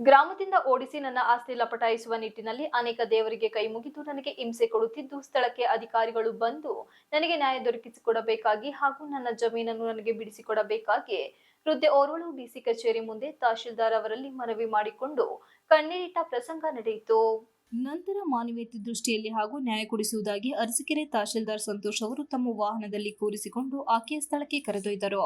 ಗ್ರಾಮದಿಂದ ಓಡಿಸಿ ನನ್ನ ಆಸ್ತಿ ಲಪಟಾಯಿಸುವ ನಿಟ್ಟಿನಲ್ಲಿ ಅನೇಕ ದೇವರಿಗೆ ಕೈ ಮುಗಿದು ನನಗೆ ಹಿಂಸೆ ಕೊಡುತ್ತಿದ್ದು ಸ್ಥಳಕ್ಕೆ ಅಧಿಕಾರಿಗಳು ಬಂದು ನನಗೆ ನ್ಯಾಯ ದೊರಕಿಸಿಕೊಡಬೇಕಾಗಿ ಹಾಗೂ ನನ್ನ ಜಮೀನನ್ನು ನನಗೆ ಬಿಡಿಸಿಕೊಡಬೇಕಾಗಿ ವೃದ್ಧೆ ಓರ್ವಳು ಡಿಸಿ ಕಚೇರಿ ಮುಂದೆ ತಹಶೀಲ್ದಾರ್ ಅವರಲ್ಲಿ ಮನವಿ ಮಾಡಿಕೊಂಡು ಕಣ್ಣೀರಿಟ್ಟ ಪ್ರಸಂಗ ನಡೆಯಿತು. ನಂತರ ಮಾನವೀಯತೆ ದೃಷ್ಟಿಯಲ್ಲಿ ಹಾಗೂ ನ್ಯಾಯ ಕೊಡಿಸುವುದಾಗಿ ಅರಸಕೆರೆ ತಹಶೀಲ್ದಾರ್ ಸಂತೋಷ್ ಅವರು ತಮ್ಮ ವಾಹನದಲ್ಲಿ ಕೂರಿಸಿಕೊಂಡು ಆಕೆಯ ಸ್ಥಳಕ್ಕೆ ಕರೆದೊಯ್ದರು.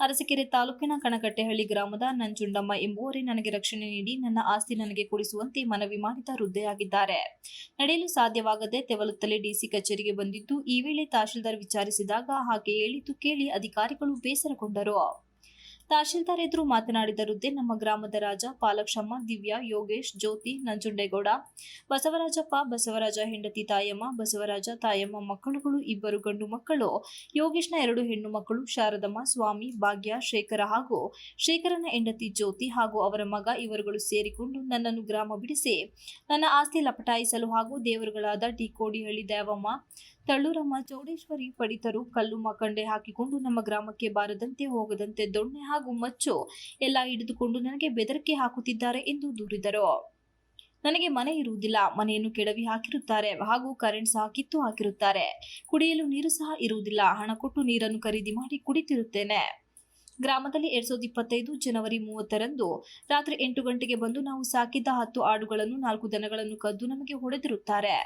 ಅರಸಕೆರೆ ತಾಲೂಕಿನ ಕಣಕಟ್ಟೆಹಳ್ಳಿ ಗ್ರಾಮದ ನಂಜುಂಡಮ್ಮ ಎಂಬುವರೇ ನನಗೆ ರಕ್ಷಣೆ ನೀಡಿ ನನ್ನ ಆಸ್ತಿ ನನಗೆ ಕೊಡಿಸುವಂತೆ ಮನವಿ ಮಾಡಿದ ವೃದ್ಧೆಯಾಗಿದ್ದಾರೆ. ನಡೆಯಲು ಸಾಧ್ಯವಾಗದೆ ತೆವಲುತ್ತಲೇ ಡಿಸಿ ಕಚೇರಿಗೆ ಬಂದಿದ್ದು, ಈ ವೇಳೆ ತಹಶೀಲ್ದಾರ್ ವಿಚಾರಿಸಿದಾಗ, ಹಾಗೆ ಹೇಳಿದ್ದು ಕೇಳಿ ಅಧಿಕಾರಿಗಳು ಬೇಸರಗೊಂಡರು. ತಹಶೀಲ್ದಾರ್ ಎದುರು ಮಾತನಾಡಿದ ವೃದ್ಧೆ, ನಮ್ಮ ಗ್ರಾಮದ ರಾಜ ಪಾಲಕ್ಷಮ್ಮ, ದಿವ್ಯಾ, ಯೋಗೇಶ್, ಜ್ಯೋತಿ, ನಂಜುಂಡೇಗೌಡ, ಬಸವರಾಜಪ್ಪ, ಬಸವರಾಜ ಹೆಂಡತಿ ತಾಯಮ್ಮ, ಬಸವರಾಜ ತಾಯಮ್ಮ ಮಕ್ಕಳುಗಳು ಇಬ್ಬರು ಗಂಡು ಮಕ್ಕಳು. ಯೋಗೇಶ್ನ ಎರಡು ಹೆಣ್ಣು ಮಕ್ಕಳು ಶಾರದಮ್ಮ, ಸ್ವಾಮಿ, ಭಾಗ್ಯ, ಶೇಖರ ಹಾಗೂ ಶೇಖರನ ಹೆಂಡತಿ ಜ್ಯೋತಿ ಹಾಗೂ ಅವರ ಮಗ ಇವರುಗಳು ಸೇರಿಕೊಂಡು ನನ್ನನ್ನು ಗ್ರಾಮ ಬಿಡಿಸಿ, ನನ್ನ ಆಸ್ತಿ ಲಪಟಾಯಿಸಲು ಹಾಗೂ ದೇವರುಗಳಾದ ಟಿ ಕೋಡಿಹಳ್ಳಿ ದೇವಮ್ಮ, ತಳ್ಳೂರಮ್ಮ ಚೌಡೇಶ್ವರಿ ಪಡಿತರು ಕಲ್ಲು ಮಕಂಡೆ ಹಾಕಿಕೊಂಡು ನಮ್ಮ ಗ್ರಾಮಕ್ಕೆ ಬಾರದಂತೆ ಹೋಗದಂತೆ ದೊಣ್ಣೆ ಹಾಗೂ ಮಚ್ಚು ಎಲ್ಲ ಹಿಡಿದುಕೊಂಡು ನನಗೆ ಬೆದರಿಕೆ ಹಾಕುತ್ತಿದ್ದಾರೆ ಎಂದು ದೂರಿದರು. ನನಗೆ ಮನೆ ಇರುವುದಿಲ್ಲ, ಮನೆಯನ್ನು ಕೆಡವಿ ಹಾಕಿರುತ್ತಾರೆ, ಹಾಗೂ ಕರೆಂಟ್ ಸಹ ಕಿತ್ತು ಹಾಕಿರುತ್ತಾರೆ. ಕುಡಿಯಲು ನೀರು ಸಹ ಇರುವುದಿಲ್ಲ, ಹಣ ಕೊಟ್ಟು ನೀರನ್ನು ಖರೀದಿ ಮಾಡಿ ಕುಡಿತಿರುತ್ತೇನೆ. ಗ್ರಾಮದಲ್ಲಿ ಎರಡ್ ಸಾವಿರದ ಇಪ್ಪತ್ತೈದು ಜನವರಿ ಮೂವತ್ತರಂದು ರಾತ್ರಿ ಎಂಟು ಗಂಟೆಗೆ ಬಂದು ನಾವು ಸಾಕಿದ್ದ ಹತ್ತು ಆಡುಗಳನ್ನು ನಾಲ್ಕು ದನಗಳನ್ನು ಕದ್ದು ನಮಗೆ ಹೊಡೆದಿರುತ್ತಾರೆ.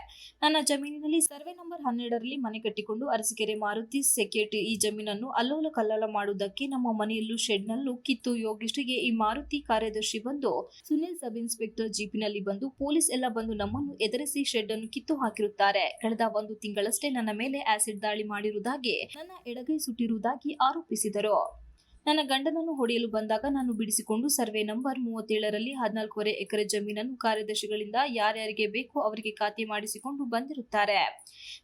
ನನ್ನ ಜಮೀನಿನಲ್ಲಿ ಸರ್ವೆ ನಂಬರ್ ಹನ್ನೆರಡರಲ್ಲಿ ಮನೆ ಕಟ್ಟಿಕೊಂಡು ಅರಸಿಕೆರೆ ಮಾರುತಿ ಸೆಕ್ಯೂರಿಟಿ ಈ ಜಮೀನನ್ನು ಅಲ್ಲೋಲ ಕಲ್ಲೋಲ ಮಾಡುವುದಕ್ಕೆ ನಮ್ಮ ಮನೆಯಲ್ಲೂ ಶೆಡ್ನಲ್ಲೂ ಕಿತ್ತು ಯೋಗಿಷ್ಠಿಗೆ ಈ ಮಾರುತಿ ಕಾರ್ಯದರ್ಶಿ ಬಂದು ಸುನಿಲ್ ಸಬ್ ಇನ್ಸ್ಪೆಕ್ಟರ್ ಜೀಪಿನಲ್ಲಿ ಬಂದು ಪೊಲೀಸ್ ಎಲ್ಲ ಬಂದು ನಮ್ಮನ್ನು ಎದುರಿಸಿ ಶೆಡ್ ಅನ್ನು ಕಿತ್ತು ಹಾಕಿರುತ್ತಾರೆ. ಕಳೆದ ಒಂದು ತಿಂಗಳಷ್ಟೇ ನನ್ನ ಮೇಲೆ ಆಸಿಡ್ ದಾಳಿ ಮಾಡಿರುವುದಾಗಿ ನನ್ನ ಎಡಗೈ ಸುಟ್ಟಿರುವುದಾಗಿ ಆರೋಪಿಸಿದರು. ನನ್ನ ಗಂಡನನ್ನು ಹೊಡೆಯಲು ಬಂದಾಗ ನಾನು ಬಿಡಿಸಿಕೊಂಡು ಸರ್ವೆ ನಂಬರ್ ಮೂವತ್ತೇಳರಲ್ಲಿ ಹದಿನಾಲ್ಕೂವರೆ ಎಕರೆ ಜಮೀನನ್ನು ಕಾರ್ಯದರ್ಶಿಗಳಿಂದ ಯಾರ್ಯಾರಿಗೆ ಬೇಕೋ ಅವರಿಗೆ ಖಾತೆ ಮಾಡಿಸಿಕೊಂಡು ಬಂದಿರುತ್ತಾರೆ.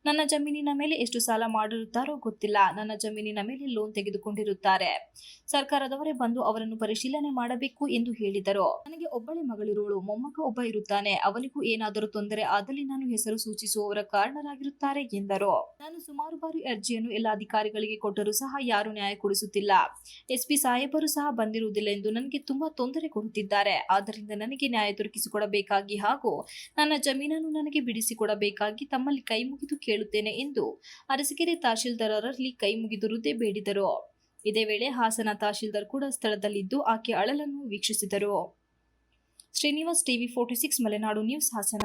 ನನ್ನ ಜಮೀನಿನ ಮೇಲೆ ಎಷ್ಟು ಸಾಲ ಮಾಡಿರುತ್ತಾರೋ ಗೊತ್ತಿಲ್ಲ. ನನ್ನ ಜಮೀನಿನ ಮೇಲೆ ಲೋನ್ ತೆಗೆದುಕೊಂಡಿರುತ್ತಾರೆ. ಸರ್ಕಾರದವರೇ ಬಂದು ಅವರನ್ನು ಪರಿಶೀಲನೆ ಮಾಡಬೇಕು ಎಂದು ಹೇಳಿದರು. ನನಗೆ ಒಬ್ಬಳೆ ಮಗಳಿರುವಳು ಮೊಮ್ಮಗ ಒಬ್ಬ ಇರುತ್ತಾನೆ ಅವನಿಗೂ ಏನಾದರೂ ತೊಂದರೆ ಆದಲ್ಲಿ ನಾನು ಹೆಸರು ಸೂಚಿಸುವವರ ಕಾರಣರಾಗಿರುತ್ತಾರೆ ಎಂದರು. ನಾನು ಸುಮಾರು ಬಾರಿ ಅರ್ಜಿಯನ್ನು ಎಲ್ಲ ಅಧಿಕಾರಿಗಳಿಗೆ ಕೊಟ್ಟರೂ ಸಹ ಯಾರು ನ್ಯಾಯ ಕೊಡಿಸುತ್ತಿಲ್ಲ. ಎಸ್ಪಿ ಸಾಹೇಬರು ಸಹ ಬಂದಿರುವುದಿಲ್ಲ ಎಂದು ನನಗೆ ತುಂಬಾ ತೊಂದರೆ ಕೊಡುತ್ತಿದ್ದಾರೆ. ಆದ್ದರಿಂದ ನನಗೆ ನ್ಯಾಯ ದೊರಕಿಸಿಕೊಡಬೇಕಾಗಿ ಹಾಗೂ ನನ್ನ ಜಮೀನನ್ನು ನನಗೆ ಬಿಡಿಸಿಕೊಡಬೇಕಾಗಿ ತಮ್ಮಲ್ಲಿ ಕೈ ಮುಗಿದು ಕೇಳುತ್ತೇನೆ ಎಂದು ಅರಸಕೆರೆ ತಹಶೀಲ್ದಾರರಲ್ಲಿ ಕೈ ಮುಗಿದು ಬೇಡಿದರು. ಇದೇ ವೇಳೆ ಹಾಸನ ತಹಶೀಲ್ದಾರ್ ಕೂಡ ಸ್ಥಳದಲ್ಲಿದ್ದು ಆಕೆ ಅಳಲನ್ನು ವೀಕ್ಷಿಸಿದರು. Srinivas TV forty six Malenadu news Hassan.